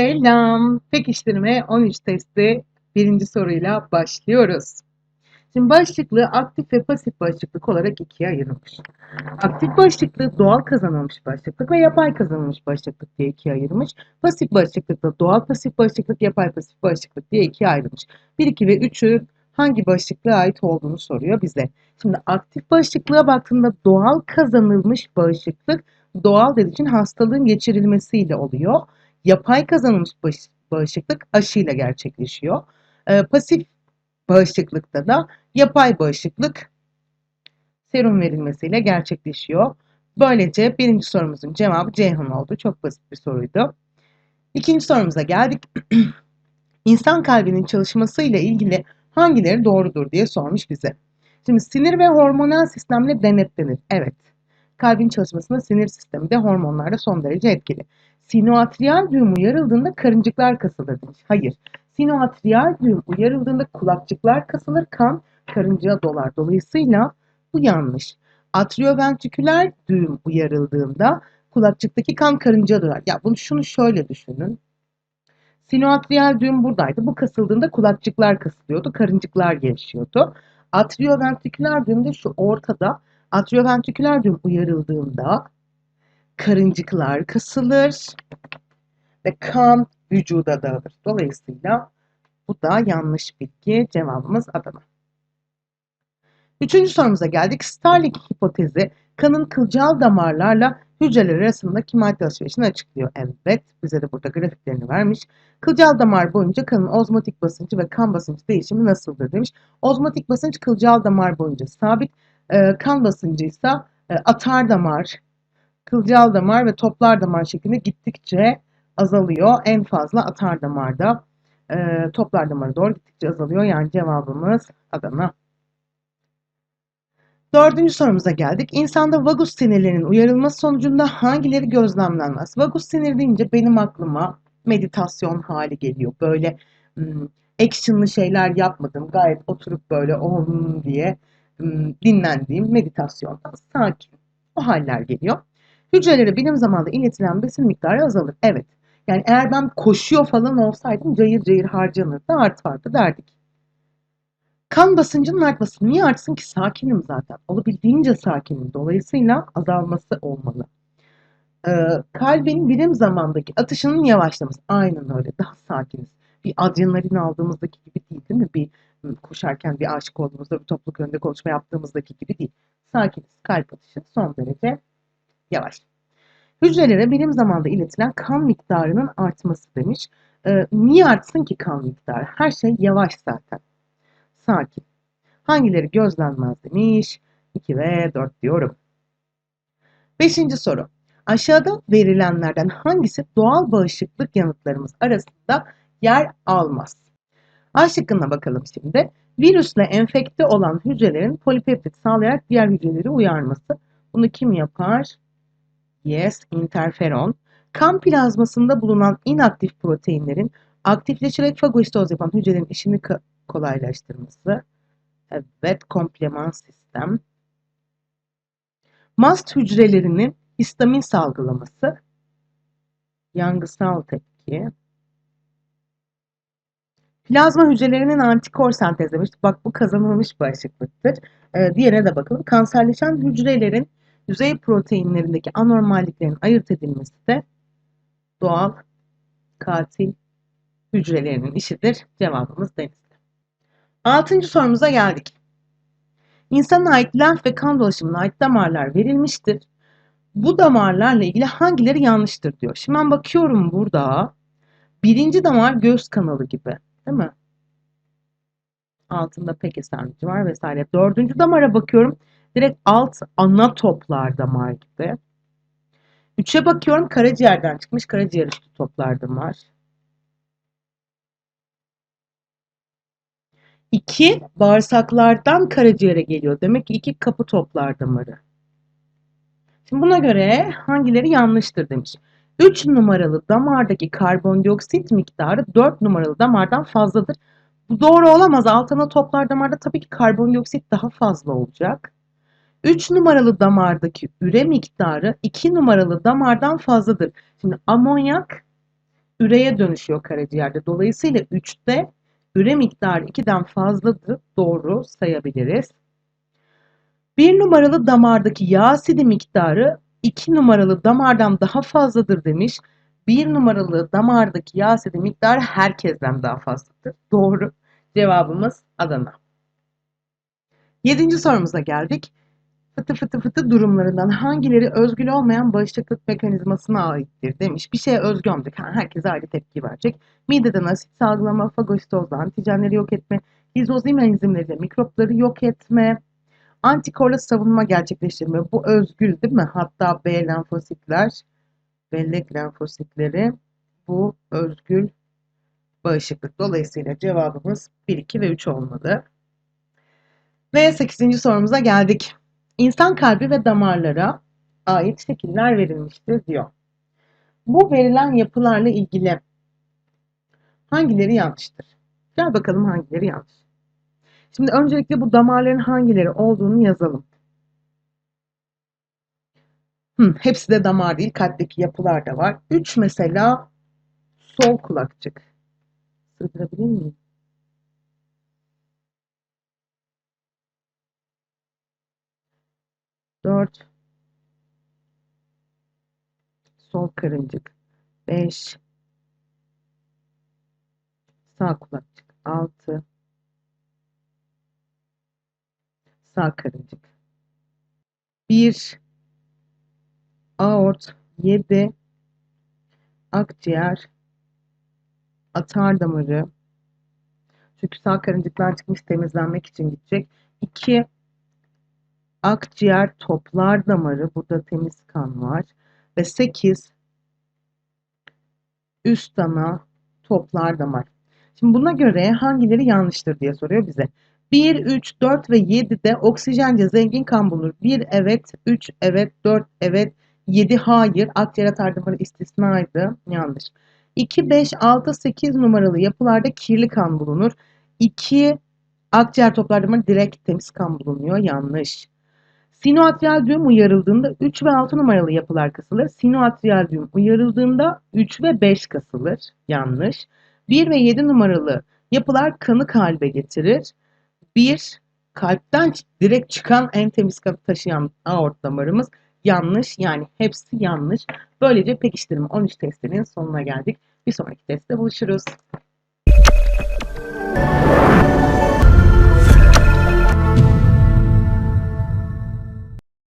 Selam. Pekiştirme 13 testi birinci soruyla başlıyoruz. Şimdi bağışıklığı aktif ve pasif bağışıklık olarak ikiye ayırmış. Aktif bağışıklığı doğal kazanılmış bağışıklık ve yapay kazanılmış bağışıklık diye ikiye ayırmış. Pasif bağışıklık da doğal pasif bağışıklık, yapay pasif bağışıklık diye ikiye ayrılmış. 1, 2 ve 3'ü hangi bağışıklığa ait olduğunu soruyor bize. Şimdi aktif bağışıklığa baktığında doğal kazanılmış bağışıklık doğal dediği için hastalığın geçirilmesiyle oluyor. Yapay kazanılmış bağışıklık aşıyla gerçekleşiyor. Ee, pasif bağışıklıkta da yapay bağışıklık serum verilmesiyle gerçekleşiyor. Böylece birinci sorumuzun cevabı Ceyhan oldu. Çok basit bir soruydu. İkinci sorumuza geldik. İnsan kalbinin çalışmasıyla ilgili hangileri doğrudur diye sormuş bize. Şimdi sinir ve hormonal sistemle denetlenir. Evet. Kalbin çalışmasında sinir sistemi de hormonlarda son derece etkili. Sinoatriyal düğüm uyarıldığında karıncıklar kasılır. Hayır. Sinoatriyal düğüm uyarıldığında kulakçıklar kasılır, kan karıncaya dolar. Dolayısıyla bu yanlış. Atrioventriküler düğüm uyarıldığında kulakçıktaki kan karıncaya dolar. Ya bunu şunu şöyle düşünün. Sinoatriyal düğüm buradaydı. Bu kasıldığında kulakçıklar kasılıyordu, karıncıklar gevşiyordu. Atrioventriküler düğüm de şu ortada. Atrioventriküler düğüm uyarıldığında karıncıklar kasılır ve kan vücuda dağılır. Dolayısıyla bu da yanlış bilgi. Cevabımız Adana. Üçüncü sorumuza geldik. Starling hipotezi kanın kılcal damarlarla hücreler arasındaki madde alışverişini açıklıyor. Evet, bize de burada grafiklerini vermiş. Kılcal damar boyunca kanın ozmotik basıncı ve kan basıncı değişimi nasıldır demiş. Ozmotik basınç kılcal damar boyunca sabit, e, kan basıncı ise e, atar damar, kılcal damar ve toplar damar şeklinde gittikçe azalıyor. En fazla atar damarda e, toplar damarı doğru gittikçe azalıyor. Yani cevabımız Adana. Dördüncü sorumuza geldik. İnsanda vagus sinirlerinin uyarılması sonucunda hangileri gözlemlenmez? Vagus sinir deyince benim aklıma meditasyon hali geliyor. Böyle hmm, actionlı şeyler yapmadım. Gayet oturup böyle om diye hmm, dinlendiğim meditasyonda sakin. O haller geliyor. Hücrelere bilim zamanında iletilen besin miktarı azalır. Evet. Yani eğer ben koşuyor falan olsaydım cayır cayır harcanırdı, artardı derdik. Kan basıncının artması niye artsın ki? Sakinim zaten. Olabildiğince sakinim. Dolayısıyla azalması olmalı. Ee, kalbin birim zamandaki atışının yavaşlaması. Aynen öyle. Daha sakiniz. Bir adrenalin aldığımızdaki gibi değil değil mi? Bir koşarken bir aşık olduğumuzda bir topluluk önünde konuşma yaptığımızdaki gibi değil. Sakiniz. Kalp atışı son derece yavaş. Hücrelere birim zamanda iletilen kan miktarının artması demiş. Ee, niye artsın ki kan miktarı? Her şey yavaş zaten. Sakin. Hangileri gözlenmez demiş. 2 ve 4 diyorum. Beşinci soru. Aşağıda verilenlerden hangisi doğal bağışıklık yanıtlarımız arasında yer almaz? A şıkkına bakalım şimdi. Virüsle enfekte olan hücrelerin polipeptit sağlayarak diğer hücreleri uyarması. Bunu kim yapar? Yes, interferon. Kan plazmasında bulunan inaktif proteinlerin aktifleşerek fagostoz yapan hücrelerin işini kolaylaştırması. Evet, kompleman sistem. Mast hücrelerinin histamin salgılaması. Yangısal tepki. Plazma hücrelerinin antikor sentezlemiş. Bak bu kazanılmış bağışıklıktır. Ee, diğerine de bakalım. Kanserleşen hücrelerin yüzey proteinlerindeki anormalliklerin ayırt edilmesi de doğal katil hücrelerinin işidir. Cevabımız denizde. Altıncı sorumuza geldik. İnsana ait lenf ve kan dolaşımına ait damarlar verilmiştir. Bu damarlarla ilgili hangileri yanlıştır diyor. Şimdi ben bakıyorum burada. Birinci damar göz kanalı gibi. Değil mi? Altında pek esermici var vesaire. Dördüncü damara bakıyorum. Direkt alt ana toplar damar gibi. Üçe bakıyorum karaciğerden çıkmış karaciğer üstü toplar damar. İki bağırsaklardan karaciğere geliyor. Demek ki iki kapı toplar damarı. Şimdi buna göre hangileri yanlıştır demiş. 3 numaralı damardaki karbondioksit miktarı 4 numaralı damardan fazladır. Bu doğru olamaz. Altına toplar damarda tabii ki karbondioksit daha fazla olacak. 3 numaralı damardaki üre miktarı 2 numaralı damardan fazladır. Şimdi amonyak üreye dönüşüyor karaciğerde. Dolayısıyla 3'te üre miktarı 2'den fazladır. Doğru sayabiliriz. 1 numaralı damardaki yağ asidi miktarı 2 numaralı damardan daha fazladır demiş. 1 numaralı damardaki yağ asidi miktarı herkesten daha fazladır. Doğru. Cevabımız Adana. Yedinci sorumuza geldik. Fıtı fıtı fıtı durumlarından hangileri özgül olmayan bağışıklık mekanizmasına aittir demiş. Bir şeye özgü olmayacak. Ha, herkes ayrı tepki verecek. Mideden asit salgılama, fagositozla antijenleri yok etme, lizozim enzimleriyle mikropları yok etme, antikorla savunma gerçekleştirme. Bu özgül değil mi? Hatta B lenfositler, bellek lenfositleri bu özgül bağışıklık. Dolayısıyla cevabımız 1, 2 ve 3 olmalı. Ve 8. sorumuza geldik. İnsan kalbi ve damarlara ait şekiller verilmiştir diyor. Bu verilen yapılarla ilgili hangileri yanlıştır? Gel bakalım hangileri yanlış. Şimdi öncelikle bu damarların hangileri olduğunu yazalım. Hı, hepsi de damar değil, kalpteki yapılar da var. 3 mesela sol kulakçık. Sığdırabilir miyim? Dört. Sol karıncık. Beş. Sağ kulakçık. Altı. Sağ karıncık. Bir. Aort. Yedi. Akciğer. Atar damarı. Çünkü sağ karıncıklar çıkmış temizlenmek için gidecek. İki akciğer toplar damarı. Burada temiz kan var. Ve 8 üst ana toplar damar. Şimdi buna göre hangileri yanlıştır diye soruyor bize. 1, 3, 4 ve 7'de oksijence zengin kan bulunur. 1 evet, 3 evet, 4 evet, 7 hayır. Akciğer atar damarı istisnaydı. Yanlış. 2, 5, 6, 8 numaralı yapılarda kirli kan bulunur. 2 akciğer toplar damarı direkt temiz kan bulunuyor. Yanlış. Sinoatriyal düğüm uyarıldığında 3 ve 6 numaralı yapılar kasılır. Sinoatriyal düğüm uyarıldığında 3 ve 5 kasılır. Yanlış. 1 ve 7 numaralı yapılar kanı kalbe getirir. 1 kalpten direkt çıkan en temiz kanı taşıyan aort damarımız yanlış. Yani hepsi yanlış. Böylece pekiştirme 13 testinin sonuna geldik. Bir sonraki testte buluşuruz.